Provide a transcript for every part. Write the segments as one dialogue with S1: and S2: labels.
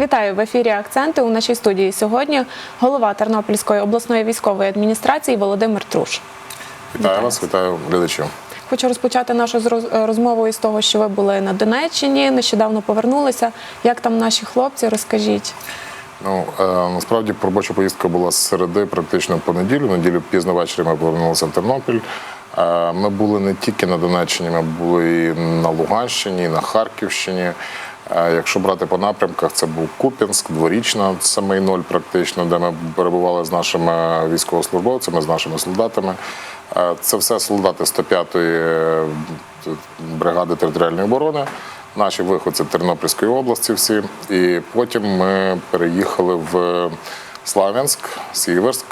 S1: Вітаю в ефірі Акценти у нашій студії сьогодні. Голова Тернопільської обласної військової адміністрації Володимир Труш.
S2: Вітаю вас, вітаю глядачів.
S1: Хочу розпочати нашу роз- розмову із того, що ви були на Донеччині, нещодавно повернулися. Як там наші хлопці? Розкажіть.
S2: Ну е, насправді робоча поїздка була з середи, практично по неділю. Неділю пізно ввечері ми повернулися в Тернопіль. Е, ми були не тільки на Донеччині, ми були і на Луганщині, і на Харківщині. Якщо брати по напрямках, це був Куп'янськ, дворічна, самий ноль практично, де ми перебували з нашими військовослужбовцями, з нашими солдатами. Це все солдати 105-ї е, бригади територіальної оборони. Наші виходці Тернопільської області всі. І потім ми переїхали в Славянськ, Сіверськ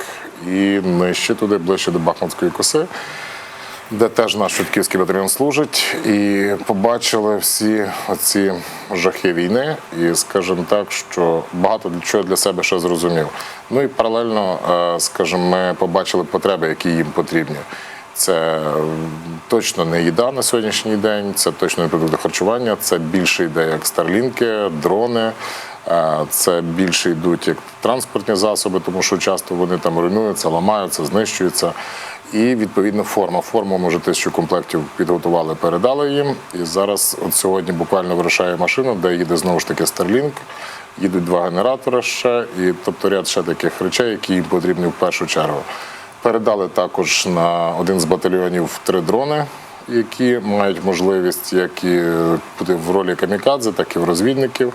S2: і нижче туди, ближче до Бахмутської коси, де теж наш швидківський батальйон служить. І побачили всі оці жахи війни. І скажімо так, що багато для чого для себе ще зрозумів. Ну і паралельно, е, скажімо, ми побачили потреби, які їм потрібні. Це точно не їда на сьогоднішній день, це точно не продукти харчування, це більше йде як старлінки, дрони. Е, Це більше йдуть як транспортні засоби, тому що часто вони там руйнуються, ламаються, знищуються. І відповідно форма. Форму ми вже тисячу комплектів підготували, передали їм. І зараз, от сьогодні, буквально вирушає машина, де їде знову ж таки Starlink, їдуть два генератори ще, і тобто ряд ще таких речей, які їм потрібні в першу чергу. Передали також на один з батальйонів три дрони, які мають можливість як і бути в ролі камікадзе, так і в розвідників.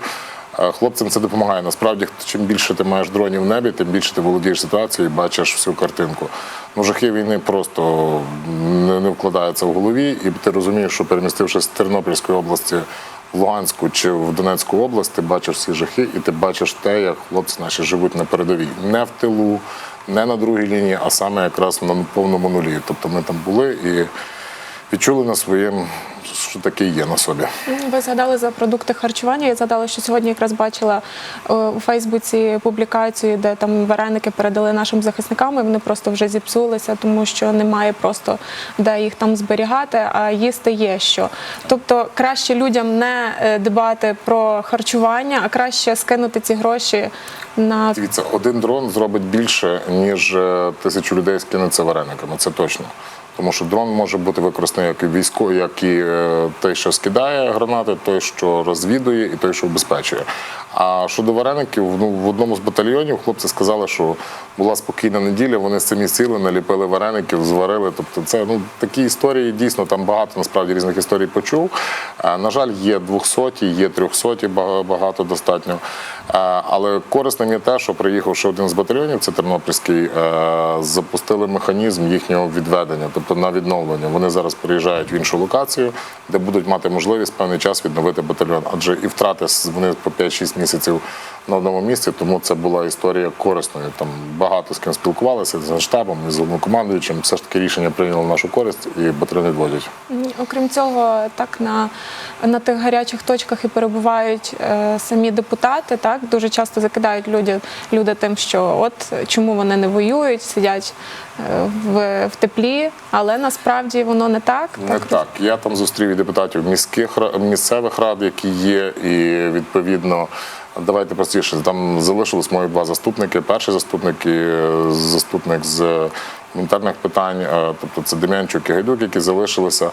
S2: Хлопцям це допомагає. Насправді, чим більше ти маєш дронів в небі, тим більше ти володієш ситуацією і бачиш всю картинку. Ну, жахи війни просто не, вкладаються в голові, і ти розумієш, що перемістившись з Тернопільської області в Луганську чи в Донецьку область, ти бачиш всі жахи, і ти бачиш те, як хлопці наші живуть на передовій, не в тилу, не на другій лінії, а саме якраз на повному нулі. Тобто ми там були і відчули на своєму, що таке є на собі.
S1: Ви згадали за продукти харчування. Я згадала, що сьогодні якраз бачила е, у Фейсбуці публікацію, де там вареники передали нашим захисникам. і Вони просто вже зіпсулися, тому що немає просто де їх там зберігати, а їсти є що. Тобто краще людям не е, дбати про харчування, а краще скинути ці гроші на
S2: Дивіться, один дрон зробить більше, ніж е, тисячу людей скинеться варениками. Це точно. Тому що дрон може бути використаний як і військовий, як і е, той, що скидає гранати, той, що розвідує, і той, що обезпечує. А щодо вареників, ну в одному з батальйонів хлопці сказали, що була спокійна неділя. Вони самі сіли, наліпили вареників, зварили. Тобто, це ну такі історії дійсно там багато насправді різних історій почув. На жаль, є 200, є 300, бага- багато достатньо. Але корисним є те, що приїхавши один з батальйонів, це Тернопільський, е, запустили механізм їхнього відведення, тобто на відновлення. Вони зараз приїжджають в іншу локацію, де будуть мати можливість певний час відновити батальйон. Адже і втрати вони по 5-6 місяців на одному місці, тому це була історія корисною. Там багато з ким спілкувалися з штабом, і з головнокомандуючим. Все ж таки рішення прийняло в нашу користь і батальйон відводять.
S1: Окрім цього, так на, на тих гарячих точках і перебувають е, самі депутати. Так дуже часто закидають люди, люди тим, що от чому вони не воюють, сидять е, в, в теплі, але насправді воно не так.
S2: Не так. Я там зустрів і депутатів міських місцевих рад, які є, і відповідно. Давайте простіше. Там залишились мої два заступники. Перший заступник і е, заступник з гуманітарних питань, е, тобто це Дем'янчук і Гайдук, які залишилися.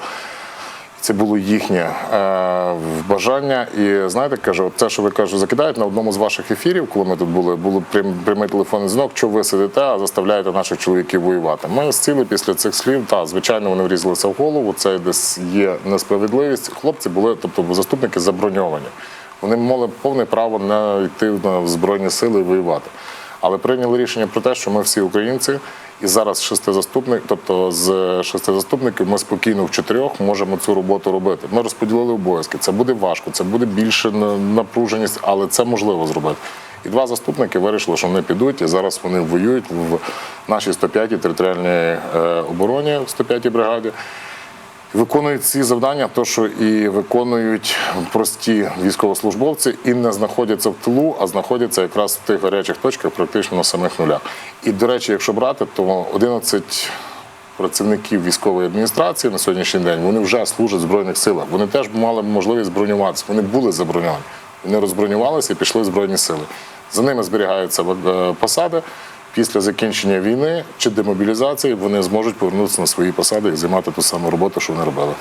S2: Це було їхнє е, бажання. І знаєте, кажу, те, що ви кажу, закидають на одному з ваших ефірів, коли ми тут були, було прям, прямий телефонний дзвінок, що ви сидите, а заставляєте наших чоловіків воювати. Ми сіли після цих слів, та звичайно, вони врізалися в голову. Це десь є несправедливість. Хлопці були, тобто заступники заброньовані. Вони мали повне право не йти на збройні сили і воювати. Але прийняли рішення про те, що ми всі українці, і зараз шести заступник, тобто з шести заступників, ми спокійно в чотирьох можемо цю роботу робити. Ми розподілили обов'язки. Це буде важко, це буде більше напруженість, але це можливо зробити. І два заступники вирішили, що вони підуть, і зараз вони воюють в нашій 105-й територіальній е, обороні, 105-й бригаді. Виконують ці завдання, то що і виконують прості військовослужбовці і не знаходяться в тилу, а знаходяться якраз в тих гарячих точках, практично на самих нулях. І до речі, якщо брати, то 11 працівників військової адміністрації на сьогоднішній день вони вже служать в збройних силах. Вони теж мали можливість бронюватися. Вони були заброньовані. Вони розбронювалися і пішли в Збройні сили. За ними зберігаються е, посади. Після закінчення війни чи демобілізації вони зможуть повернутися на свої посади і займати ту саму роботу, що вони робили.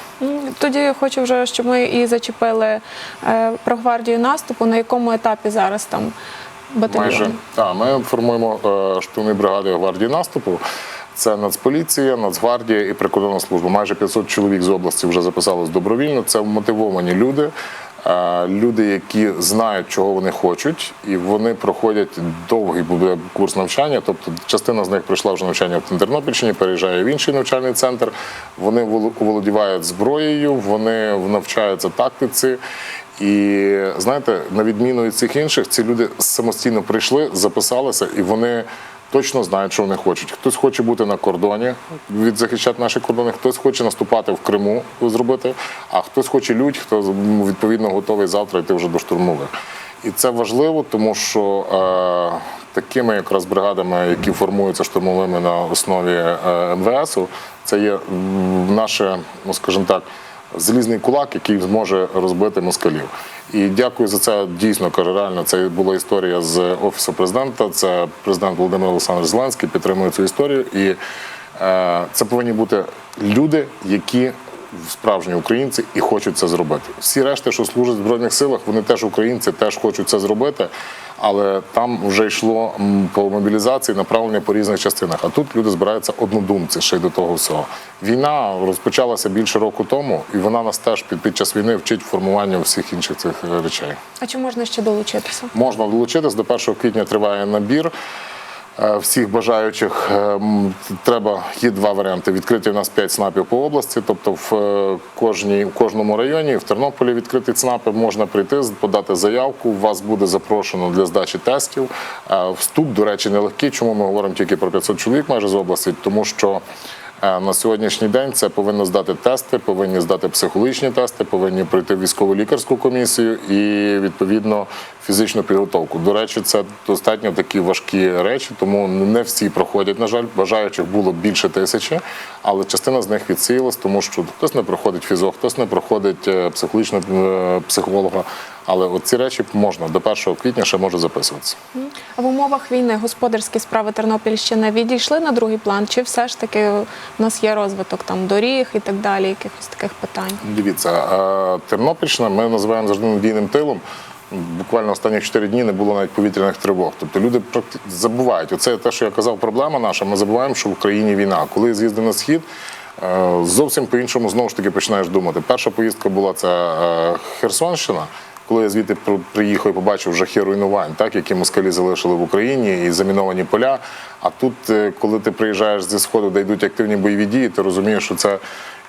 S1: Тоді я хочу вже, щоб ми і зачепили е, про гвардію наступу, на якому етапі зараз там батальйон.
S2: Майже так, ми формуємо е, штурмові бригади гвардії наступу. Це Нацполіція, Нацгвардія і прикордонна служба. Майже 500 чоловік з області вже записалось добровільно. Це мотивовані люди, люди, які знають, чого вони хочуть, і вони проходять довгий курс навчання. Тобто, частина з них пройшла вже навчання в Тернопільщині, переїжджає в інший навчальний центр. Вони воло- володівають зброєю, вони навчаються тактиці. І знаєте, на відміну від цих інших, ці люди самостійно прийшли, записалися, і вони точно знають, що вони хочуть. Хтось хоче бути на кордоні, від захищати наші кордони, хтось хоче наступати в Криму зробити, а хтось хоче лють, хто відповідно готовий завтра йти вже до штурмових. І це важливо, тому що е, такими якраз бригадами, які формуються штурмовими на основі е, МВСу, це є наше, ну скажімо так, залізний кулак, який зможе розбити москалів. І дякую за це. Дійсно кажу, реально це була історія з офісу президента. Це президент Володимир Олександр Зеленський підтримує цю історію. І е, це повинні бути люди, які справжні українці і хочуть це зробити. Всі решти, що служать в збройних силах, вони теж українці, теж хочуть це зробити. Але там вже йшло по мобілізації направлення по різних частинах. А тут люди збираються однодумці ще й до того всього. Війна розпочалася більше року тому, і вона нас теж під, під час війни вчить формуванню всіх інших цих е, речей.
S1: А чи можна ще долучитися?
S2: Можна долучитись до 1 квітня триває набір. Е, Всіх бажаючих е, треба є два варіанти. Відкриті у нас 5 ЦНАПів по області, тобто в е, кожній в кожному районі, в Тернополі відкриті ЦНАПи, можна прийти, подати заявку. Вас буде запрошено для здачі тестів. Вступ, до речі, нелегкий. Чому ми говоримо тільки про 500 чоловік майже з області? Тому що На сьогоднішній день це повинно здати тести, повинні здати психологічні тести, повинні пройти військово-лікарську комісію і відповідно фізичну підготовку. До речі, це достатньо такі важкі речі, тому не всі проходять. На жаль, бажаючих було більше тисячі, але частина з них відсіялась, тому що хтось не проходить фізо, хтось не проходить е, психологічного е, психолога. Але от ці речі можна до 1 квітня ще може записуватися.
S1: А в умовах війни господарські справи Тернопільщини відійшли на другий план, чи все ж таки у нас є розвиток там доріг і так далі, якихось таких питань?
S2: Дивіться, Тернопільщина ми називаємо завжди надійним тилом. Буквально останні 4 дні не було навіть повітряних тривог. Тобто люди забувають. Оце те, що я казав, проблема наша. Ми забуваємо, що в Україні війна. Коли я з'їздив на схід, е, зовсім по-іншому знову ж таки починаєш думати. Перша поїздка була це е, Херсонщина. Коли я звідти при- приїхав і побачив жахи руйнувань, так які москалі залишили в Україні і заміновані поля. А тут, е, коли ти приїжджаєш зі сходу, де йдуть активні бойові дії, ти розумієш, що це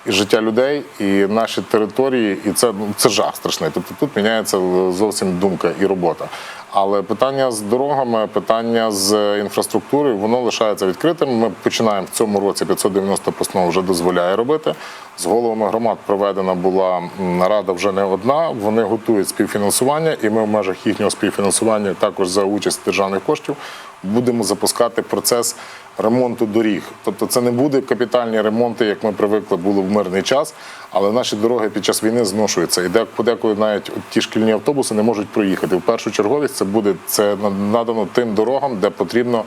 S2: і життя людей, і наші території, і це, ну, це жах страшний. Тобто тут міняється зовсім думка і робота. Але питання з дорогами, питання з інфраструктурою, воно лишається відкритим. Ми починаємо в цьому році 590 постанов вже дозволяє робити. З головами громад проведена була нарада вже не одна. Вони готують співфінансування, і ми в межах їхнього співфінансування також за участь державних коштів будемо запускати процес ремонту доріг. Тобто це не буде капітальні ремонти, як ми привикли були в мирний час, але наші дороги під час війни зношуються. І де подеколи навіть ті шкільні автобуси не можуть проїхати. В першу черговість це буде це надано тим дорогам, де потрібно.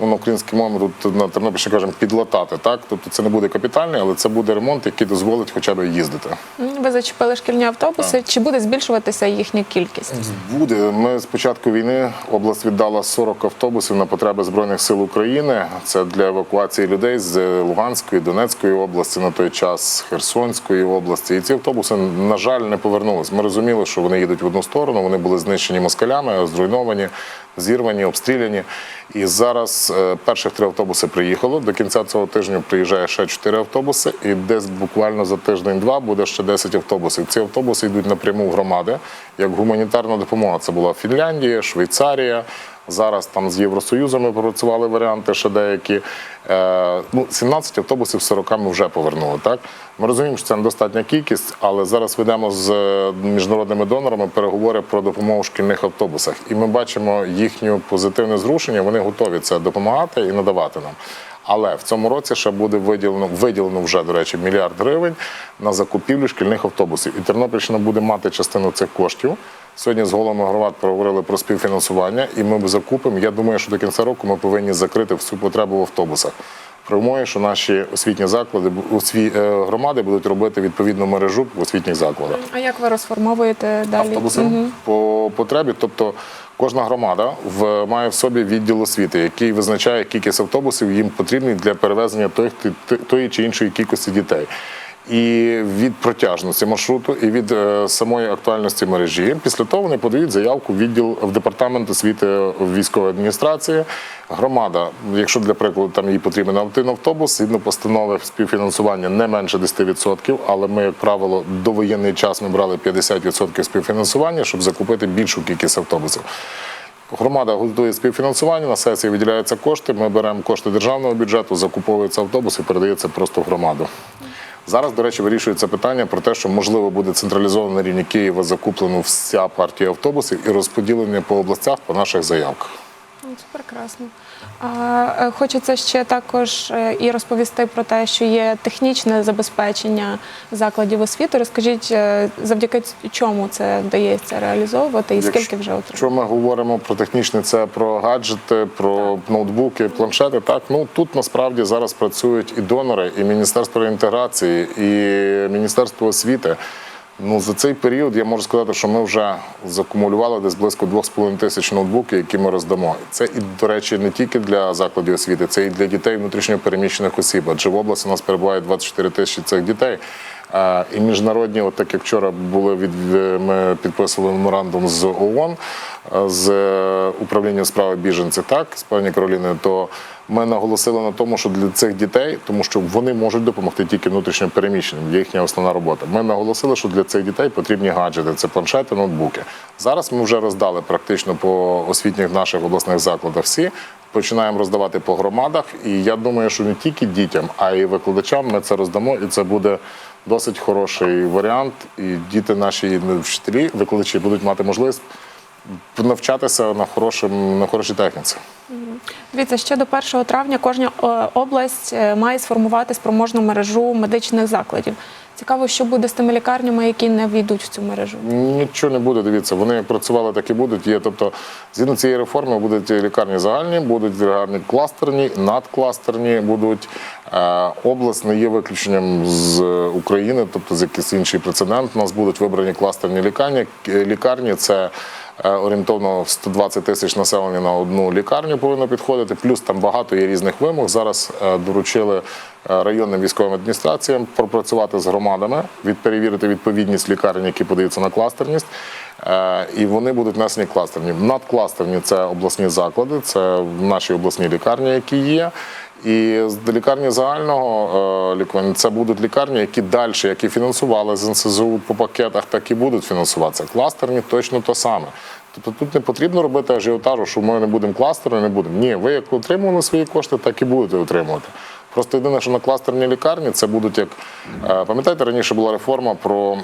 S2: Ну, на українській мові тут на Тернопільщині кажемо підлатати. Так, тобто це не буде капітальний, але це буде ремонт, який дозволить хоча б їздити.
S1: Ви зачепили шкільні автобуси. Чи буде збільшуватися їхня кількість?
S2: Буде. Ми з початку війни область віддала 40 автобусів на потреби Збройних сил України. Це для евакуації людей з Луганської, Донецької області на той час, Херсонської області. І ці автобуси, на жаль, не повернулись. Ми розуміли, що вони їдуть в одну сторону. Вони були знищені москалями, зруйновані, зірвані, обстріляні. І зараз е, перших три автобуси приїхало. До кінця цього тижня приїжджає ще чотири автобуси, і десь буквально за тиждень-два буде ще 10 автобусів. Ці автобуси йдуть напряму в громади як гуманітарна допомога. Це була Фінляндія, Швейцарія. Зараз там з Євросоюзом ми пропрацювали варіанти ще деякі. Е, ну, 17 автобусів з 40 ми вже повернули. Так? Ми розуміємо, що це недостатня кількість, але зараз ведемо з е, міжнародними донорами переговори про допомогу в шкільних автобусах. І ми бачимо їхнє позитивне зрушення. Вони готові це допомагати і надавати нам. Але в цьому році ще буде виділено виділено вже, до речі, мільярд гривень на закупівлю шкільних автобусів. І Тернопільщина буде мати частину цих коштів Сьогодні з головами громад проговорили про співфінансування, і ми закупимо. Я думаю, що до кінця року ми повинні закрити всю потребу в автобусах. При що наші освітні заклади осві... е, громади будуть робити відповідну мережу в освітніх закладах
S1: А як ви розформовуєте далі?
S2: автобуси
S1: Мгм.
S2: по потребі. Тобто кожна громада в, має в собі відділ освіти, який визначає кількість автобусів їм потрібні для перевезення тої, тої чи іншої кількості дітей. І від протяжності маршруту, і від е, самої актуальності мережі. Після того вони подають заявку в відділ в департамент освіти військової адміністрації. Громада, якщо для прикладу там їй потрібен один автобус, згідно постанови співфінансування не менше 10%, але ми, як правило, до воєнний час ми брали 50% співфінансування, щоб закупити більшу кількість автобусів. Громада готує співфінансування, на сесії виділяються кошти. Ми беремо кошти державного бюджету, закуповується автобус і передається просто в громаду. Зараз, до речі, вирішується питання про те, що можливо буде централізовано на рівні Києва закуплено вся партія автобусів і розподілення по областях по наших заявках.
S1: Ну, Це прекрасно. Е, хочеться ще також е, і розповісти про те, що є технічне забезпечення закладів освіти. Розкажіть, е, завдяки чому це вдається реалізовувати і скільки вже отримали?
S2: Якщо ми говоримо про технічне, це про гаджети, про ноутбуки, планшети. Так ну тут насправді зараз працюють і донори, і міністерство інтеграції, і міністерство освіти. Ну за цей період я можу сказати, що ми вже закумулювали десь близько 2,5 тисяч ноутбуків, які ми роздамо. Це і до речі, не тільки для закладів освіти, це і для дітей внутрішньо переміщених осіб. Адже в області у нас перебуває 24 тисячі цих дітей. І міжнародні, от так як вчора були від ми підписували меморандум з ООН з е, управлінням справи біженців, так з пані Кароліною, то ми наголосили на тому, що для цих дітей, тому що вони можуть допомогти тільки внутрішньо переміщеним, їхня основна робота. Ми наголосили, що для цих дітей потрібні гаджети, це планшети, ноутбуки. Зараз ми вже роздали практично по освітніх наших обласних закладах всі. Починаємо роздавати по громадах, і я думаю, що не тільки дітям, а й викладачам ми це роздамо, і це буде досить хороший варіант. І діти наші вчителі, викладачі будуть мати можливість навчатися на хорошим на хорошій техніці.
S1: Дивіться, ще до 1 травня кожна е, область е, має сформувати спроможну мережу медичних закладів. Цікаво, що буде з тими лікарнями, які не війдуть в цю мережу.
S2: Нічого не буде. Дивіться, вони працювали, так і будуть. Є, тобто, згідно цієї реформи будуть лікарні загальні, будуть лікарні кластерні, надкластерні, будуть е, область не є виключенням з України, тобто з якийсь інший прецедент. У нас будуть вибрані кластерні лікарні. Лікарні це. е, Орієнтовно 120 тисяч населення на одну лікарню повинно підходити. Плюс там багато є різних вимог. Зараз е, доручили е, районним військовим адміністраціям пропрацювати з громадами, відперевірити відповідність лікарень, які подаються на кластерність. Е, І вони будуть внесені кластерні. Надкластерні це обласні заклади, це наші обласні лікарні, які є. І лікарні загального е, лікування це будуть лікарні, які далі, які фінансували з НСЗУ по пакетах, так і будуть фінансуватися. Кластерні точно то саме. Тобто тут не потрібно робити ажіотажу, що ми не будемо кластером, не будемо. Ні, ви як отримували свої кошти, так і будете отримувати. Просто єдине, що на кластерні лікарні це будуть як е, пам'ятаєте, раніше була реформа про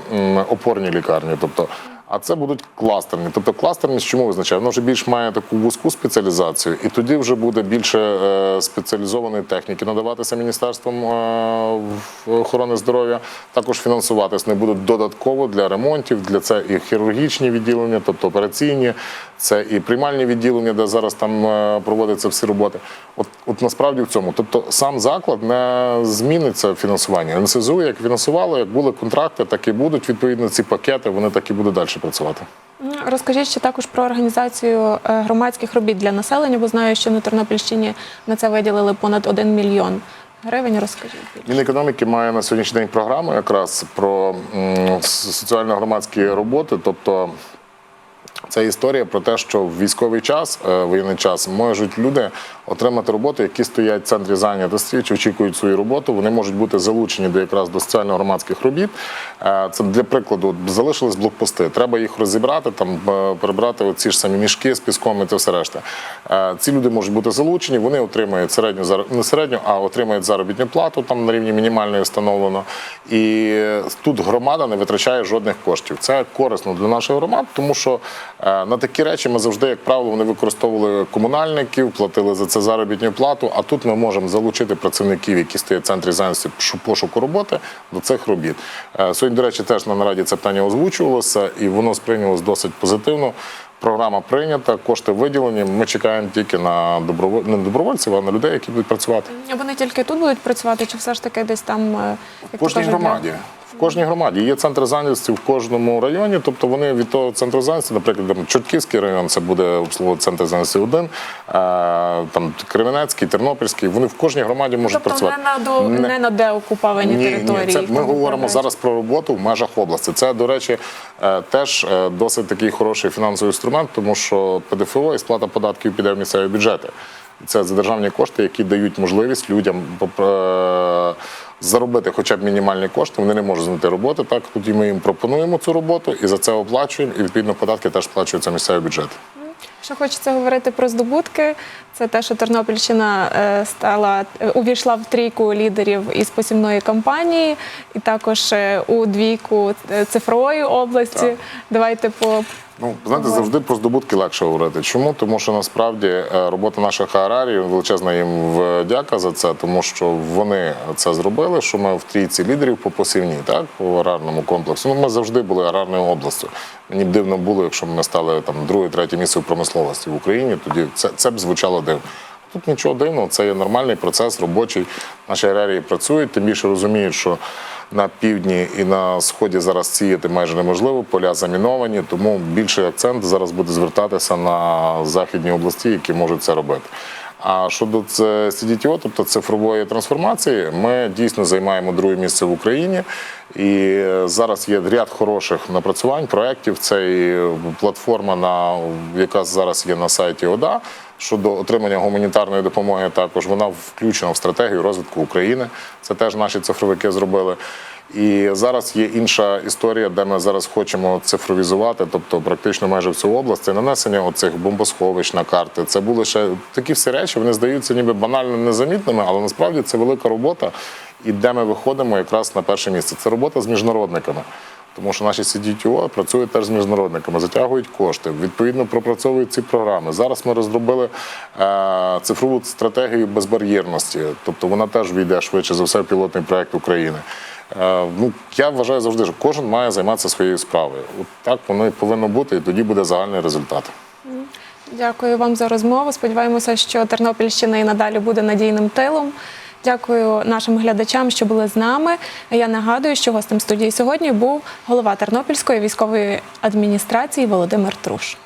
S2: опорні лікарні. Тобто, а це будуть кластерні. Тобто кластерність чому визначає? Воно вже більш має таку вузьку спеціалізацію, і тоді вже буде більше е, спеціалізованої техніки надаватися Міністерством е, охорони здоров'я. Також фінансуватись не будуть додатково для ремонтів, для це і хірургічні відділення, тобто операційні, це і приймальні відділення, де зараз там е, проводяться всі роботи. От, от насправді в цьому. Тобто сам заклад не зміниться фінансування. НСЗУ як фінансувало, як були контракти, так і будуть відповідно ці пакети, вони так і будуть далі працювати.
S1: Розкажіть ще також про організацію е, громадських робіт для населення, бо знаю, що на Тернопільщині на це виділили понад 1 мільйон гривень. Розкажіть.
S2: Мінекономіки має на сьогоднішній день програму якраз про соціально-громадські роботи. Тобто це історія про те, що в військовий час, е, воєнний час, можуть люди отримати роботу, які стоять в центрі зайнятості чи очікують свою роботу. Вони можуть бути залучені до якраз до соціально-громадських робіт. Е, Це для прикладу, залишились блокпости. Треба їх розібрати, там е, перебрати оці ж самі мішки з піском і це все решта. Ці люди можуть бути залучені, вони отримують середню не середню, а отримують заробітну плату там на рівні мінімальної встановлено. І тут громада не витрачає жодних коштів. Це корисно для наших громад, тому що На такі речі ми завжди, як правило, вони використовували комунальників, платили за це заробітну плату. А тут ми можемо залучити працівників, які стоять в центрі зайнятості шу- пошуку роботи до цих робіт. Е, Сьогодні, до речі, теж на нараді це питання озвучувалося, і воно сприйнялось досить позитивно. Програма прийнята, кошти виділені. Ми чекаємо тільки на доброволь... не добровольців, а на людей, які будуть працювати.
S1: Вони тільки тут будуть працювати, чи все ж таки десь там е, як
S2: В кожній
S1: кажуть,
S2: громаді. Кожній громаді є центр зайнятості в кожному районі. Тобто вони від того центру зайнятості, наприклад, там Чортківський район, це буде обслуговувати центр зайнятості один, е, там Кременецький, Тернопільський. Вони в кожній громаді можуть
S1: Тобто
S2: працювати.
S1: не до,
S2: Не-
S1: не на деокуповані
S2: ні,
S1: території.
S2: ні, це ми говоримо
S1: відправляють.
S2: зараз про роботу в межах області. Це, до речі, е, теж е, досить такий хороший фінансовий інструмент, тому що ПДФО і сплата податків піде в місцеві бюджети. Це за державні кошти, які дають можливість людям заробити хоча б мінімальні кошти. Вони не можуть знайти роботи. Так тоді ми їм пропонуємо цю роботу і за це оплачуємо. І відповідно податки теж сплачуються місцеві бюджети.
S1: Що хочеться говорити про здобутки, це те, що Тернопільщина е, стала е, увійшла в трійку лідерів із посівної кампанії, і також е, у двійку цифрової області.
S2: Так.
S1: Давайте по
S2: Ну, знаєте, завжди про здобутки легше говорити. Чому? Тому що насправді е, робота наших аграріїв величезна їм вдяка за це, тому що вони це зробили, що ми в трійці лідерів по посівній, так по аграрному комплексу. Ну, ми завжди були аграрною областю. Мені б дивно було, якщо б ми стали там друге, третє місце в промисловості в Україні. Тоді це, це б звучало дивно. Тут нічого дивного, це є нормальний процес робочий. Наші аграрії працюють, тим більше розуміють, що на півдні і на сході зараз сіяти майже неможливо, поля заміновані, тому більший акцент зараз буде звертатися на західні області, які можуть це робити. А щодо CDTO, тобто цифрової трансформації, ми дійсно займаємо друге місце в Україні. І зараз є ряд хороших напрацювань, проєктів. Це і платформа, на, яка зараз є на сайті ОДА щодо отримання гуманітарної допомоги. Також вона включена в стратегію розвитку України. Це теж наші цифровики зробили. І зараз є інша історія, де ми зараз хочемо цифровізувати, тобто практично майже всю область, це нанесення оцих бомбосховищ на карти. Це були ще такі всі речі, вони здаються ніби банально незамітними, але насправді це велика робота, і де ми виходимо якраз на перше місце. Це робота з міжнародниками. Тому що наші CDTO працюють теж з міжнародниками, затягують кошти, відповідно пропрацьовують ці програми. Зараз ми розробили е, цифрову стратегію безбар'єрності, тобто вона теж війде швидше за все в пілотний проект України. Е, ну, я вважаю завжди, що кожен має займатися своєю справою. От так воно і повинно бути, і тоді буде загальний результат.
S1: Дякую вам за розмову. Сподіваємося, що Тернопільщина і надалі буде надійним тилом. Дякую нашим глядачам, що були з нами. Я нагадую, що гостем студії сьогодні був голова Тернопільської військової адміністрації Володимир Труш.